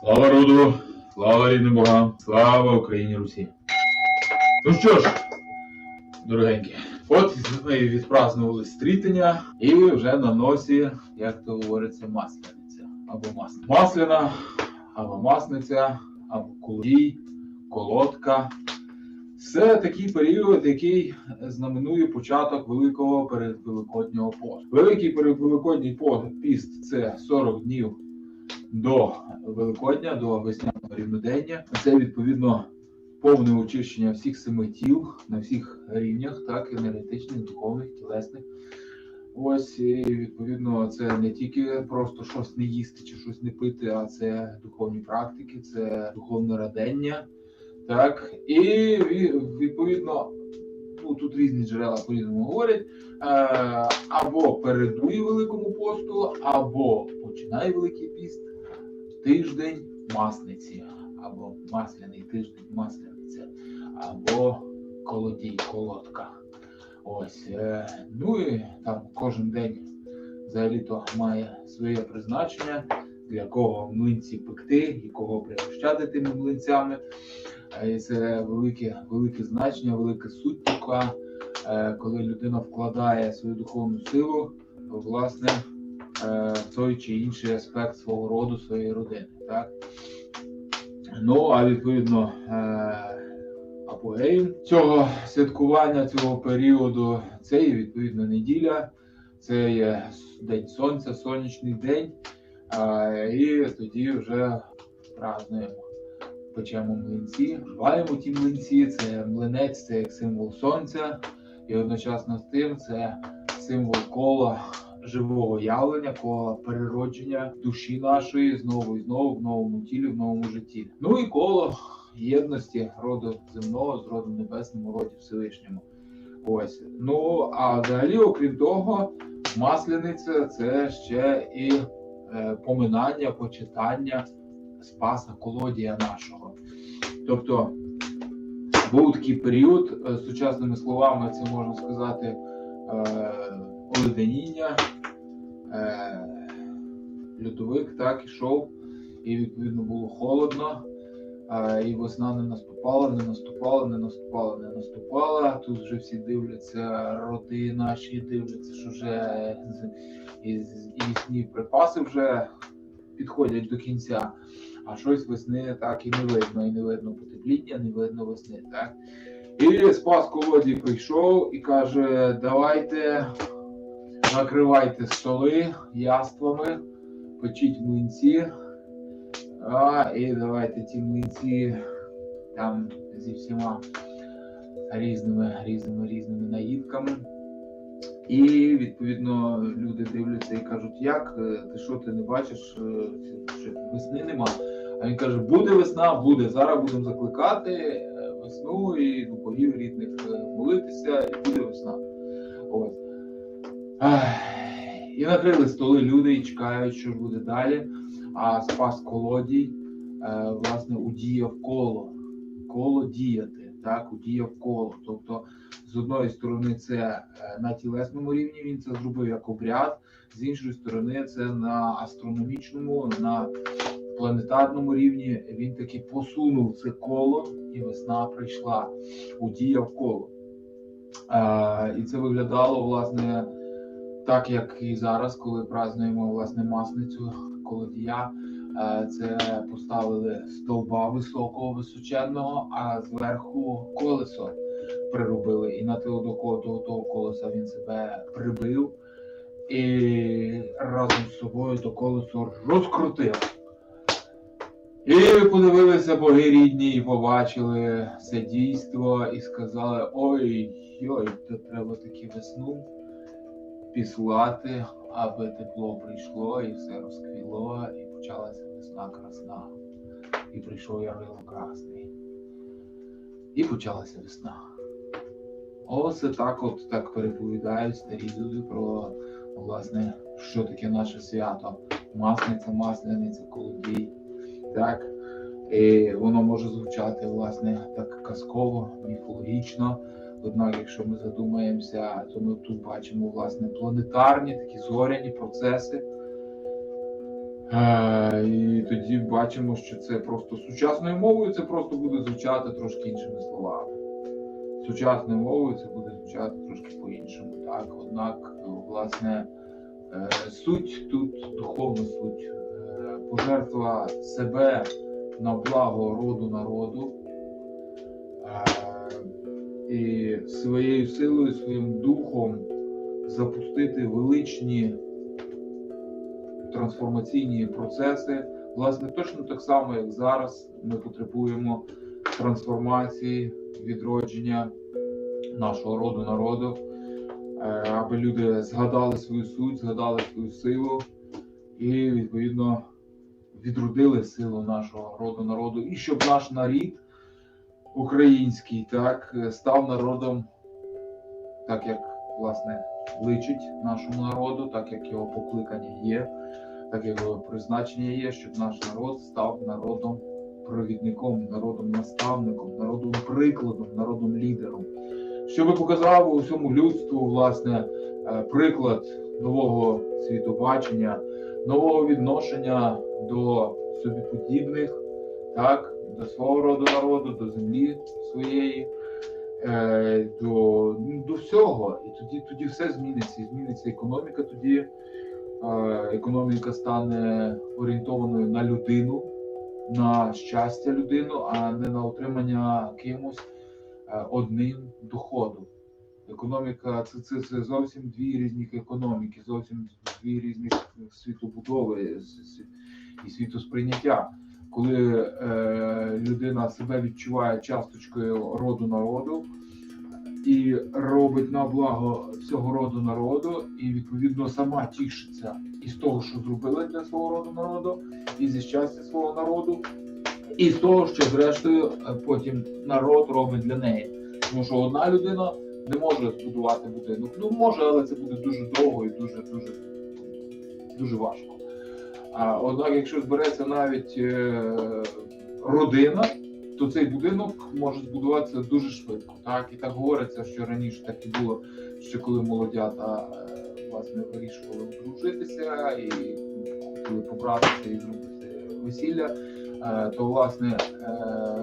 Слава роду, слава рідним богам, слава Україні Русі. Ну що ж, дорогенькі, от ми відпразнували стрітення і вже на носі, як то говориться, масляниця. Або масля. Масляна, або масниця, або колодій, колодка. Це такий період, який знаменує початок великого передвеликоднього посту. Великий передвеликодній пост- це 40 днів до Великодня, до весняного рівнодення. Це відповідно повне очищення всіх семи тіл на всіх рівнях, так енергетичних, духовних, тілесних. Ось і відповідно це не тільки просто щось не їсти чи щось не пити, а це духовні практики, це духовне радення. Так, і відповідно, ну тут різні джерела по-різному говорять. Е, або передує Великому посту, або починає Великий піст тиждень масниці, або масляний тиждень масляниця, або колодій, колодка. Ось. Е, ну і там кожен день взагалі-то має своє призначення, для кого млинці пекти і кого пригощати тими млинцями. Е, І це велике, велике значення, велика суть така, е, коли людина вкладає свою духовну силу, власне, той чи інший аспект свого роду, своєї родини. Так? Ну, а відповідно, е, апогеєм цього святкування, цього періоду, це є відповідно неділя, це є день сонця, сонячний день. Е, і тоді вже празднуємо. Печемо млинці, вживаємо ті млинці, це млинець, це як символ сонця, і одночасно з тим це символ кола живого явлення, кола переродження душі нашої знову і знову в новому тілі, в новому житті. Ну і коло єдності роду земного з родом небесним у роді Всевишньому. Ось. Ну а взагалі, окрім того, масляниця це ще і е, поминання, почитання Спаса Колодія нашого. Тобто був такий період, е, сучасними словами, це можна сказати, е, оледеніння, е, льодовик так ішов, і відповідно було холодно. е, І весна не наступала, не наступала, не наступала, не наступала. Тут вже всі дивляться, роти наші дивляться, що вже із- їхні припаси вже підходять до кінця, а щось весни так і не видно, і не видно потепління, не видно весни. Так? І Спас Колодій прийшов і каже: давайте накривайте столи яствами, печіть млинці, а, і давайте ті млинці там зі всіма різними, різними, різними наїдками. І відповідно люди дивляться і кажуть, як е, ти що ти не бачиш, е, що весни нема. А він каже: буде весна, буде. Зараз будемо закликати е, весну і богів рідних молитися, і буде весна. Ось. І накрили столи люди і чекають, що буде далі. А спас колодій, е, власне, удіяв коло. Коло діяти, так, удіяв коло. Тобто з одної сторони, це е, на тілесному рівні він це зробив як обряд, з іншої сторони, це на астрономічному, на планетарному рівні він таки посунув це коло, і весна прийшла, удіяв коло. Е, і це виглядало власне так, як і зараз, коли празднуємо власне масницю колодія. Е, Це поставили стовба високого, височенного, а зверху колесо приробили. І на того до до того колеса він себе прибив і разом з собою то колесо розкрутив. І подивилися боги рідні, і побачили це дійство, і сказали: ой, йой, то треба таки весну післати, аби тепло прийшло, і все розквіло, і почалася весна красна. І прийшов Ярило Красний. І почалася весна. Ось так от так переповідають старі люди про власне, що таке наше свято. Масниця, масляниця, колодій. Так. І воно може звучати власне так казково, міфологічно. Однак, якщо ми задумаємося, то ми тут бачимо власне планетарні такі зоряні процеси. Е, І тоді бачимо, що це просто сучасною мовою, це просто буде звучати трошки іншими словами. Сучасною мовою це буде звучати трошки по-іншому. Так, однак, власне, е, суть тут духовна суть, е, пожертва себе на благо роду народу. І своєю силою, своїм духом запустити величні трансформаційні процеси. Власне, точно так само, як зараз ми потребуємо трансформації, відродження нашого роду народу, е, аби люди згадали свою суть, згадали свою силу і відповідно відродили силу нашого роду народу, і щоб наш нарід український так став народом, так як власне личить нашому народу, так як його покликання є, так як його призначення є, щоб наш народ став народом провідником, народом наставником, народом прикладом, народом лідером. Щоб показав усьому людству власне е, приклад нового світобачення, нового відношення до собі подібних, так, до свого роду народу, до землі своєї, е, до, ну, до всього. І тоді, тоді все зміниться. І зміниться економіка тоді. е, Економіка стане орієнтованою на людину, на щастя людину, а не на отримання кимось е, одним доходу. Економіка це, це, це зовсім дві різні економіки, зовсім дві різні світобудови і світосприйняття. Коли е, людина себе відчуває часточкою роду народу і робить на благо всього роду народу, і відповідно сама тішиться із того, що зробила для свого роду народу, і зі щастя свого народу, і з того, що зрештою е, потім народ робить для неї. Тому що одна людина не може збудувати будинок. Ну може, але це буде дуже довго і дуже дуже дуже важко. А однак, якщо збереться навіть е, родина, то цей будинок може збудуватися дуже швидко. Так і так говориться, що раніше так і було, що коли молодята е, власне вирішували одружитися і хотіли побратися і зробити весілля, е, то власне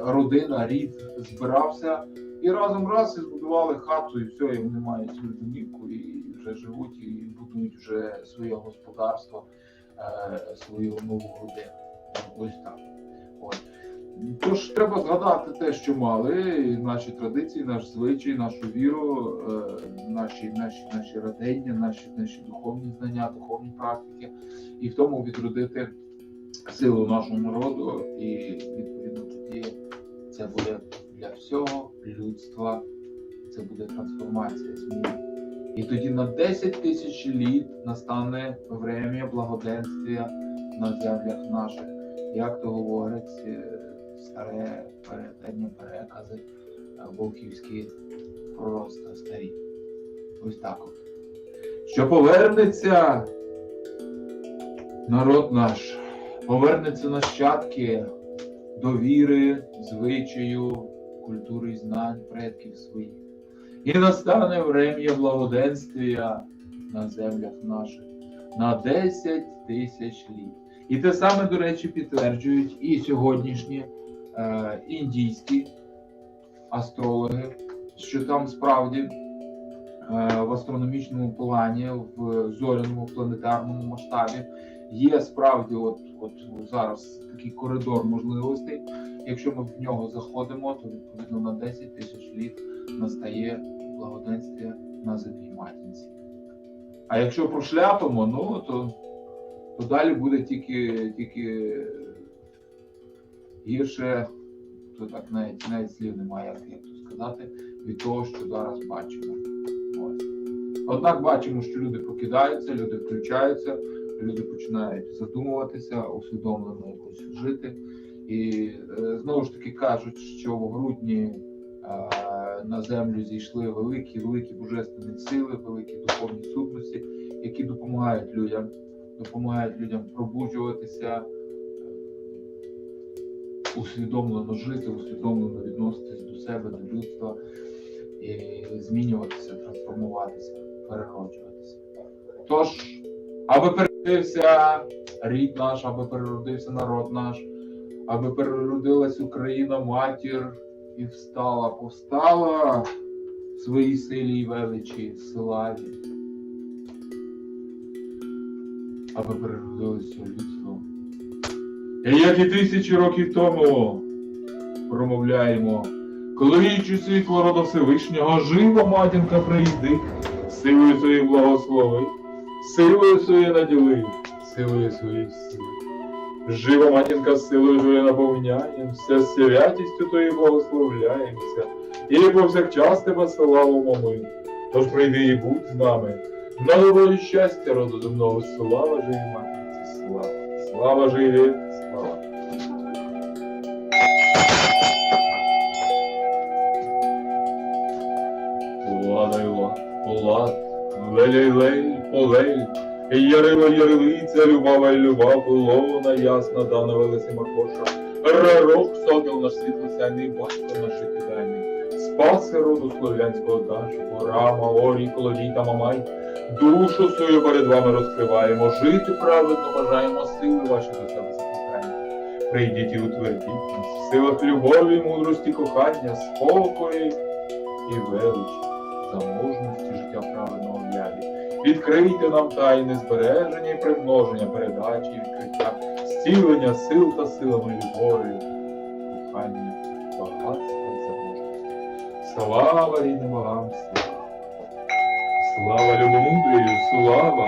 родина, рід збирався і разом раз і збудували хату, і все, і вони мають свою домівку, і вже живуть, і будують вже своє господарство, свою нову родину. Ось так. От. Тож треба згадати те, що мали, наші традиції, наш звичай, нашу віру, е, наші, наші, наші радення, наші, наші духовні знання, духовні практики, і в тому відродити силу нашого народу, і відповідно тоді це буде для всього людства, це буде трансформація зміни. І тоді на 10 тисяч літ настане время благоденствия на землях наших, як то говорять е, старе передання перекази е, вовківські пророцтва старі. Ось так от. Що повернеться народ наш, повернеться нащадки до віри, звичаю, культури і знань предків своїх. І настане врем'я благоденствия на землях наших на 10 тисяч літ. І те саме, до речі, підтверджують і сьогоднішні е, індійські астрологи, що там справді е, в астрономічному плані, в зоряному планетарному масштабі є справді, от, от зараз такий коридор можливостей. Якщо ми в нього заходимо, то відповідно на 10 тисяч літ настає благоденствие на землі матінці. А якщо прошляпимо, ну то, то далі буде тільки, тільки гірше, то так навіть, навіть слів немає, як, як сказати, від того, що зараз бачимо. Ось. Однак бачимо, що люди прокидаються, люди включаються, люди починають задумуватися, усвідомлено якось жити. І е, знову ж таки кажуть, що в грудні е, на землю зійшли великі, великі божественні сили, великі духовні сутності, які допомагають людям, допомагають людям пробуджуватися, е, усвідомлено жити, усвідомлено відноситись до себе, до людства, і змінюватися, трансформуватися, перероджуватися. Тож, аби переродився рід наш, аби переродився народ наш, аби переродилась Україна, матір, і встала, повстала в своїй силі і величі, славі. Аби переродилося людство. І як і тисячі років тому промовляємо, кличу світло рода Всевишнього, жива матінка прийди, силою своєї благослови, силою своєї наділи, силою своєї сили. Жива матінка силою твоєю наповняємося, святістю твоєю благословляємося, і повсякчас тебе славимо ми. Тож прийди і будь з нами. На нової щастя роду земного, слава живій матінці, слава, слава живі, слава. Ладайла, полад, лелей-лей, полей, Ярила ярилиця, любава люба, полона ясна, дана велиси Макоша, Рарок, сокіл наш світлосяйний, батько наш життєдайний, спаси роду слов'янського даш, Рама, Орій, Колодій та Мамай, душу свою перед вами розкриваємо, жити праведно бажаємо, сили ваші до себе закликаємо. Прийдіть і утвердіть нас в силах любові, мудрості, кохання, спокої і величі, заможності життя праведного яві. Відкрийте нам тайни збереження і примноження передачі, і відкриття, зцілення сил та силами любові, кохання, багатства і заможності. Слава рідним богам, слава! Слава любомудрію, слава!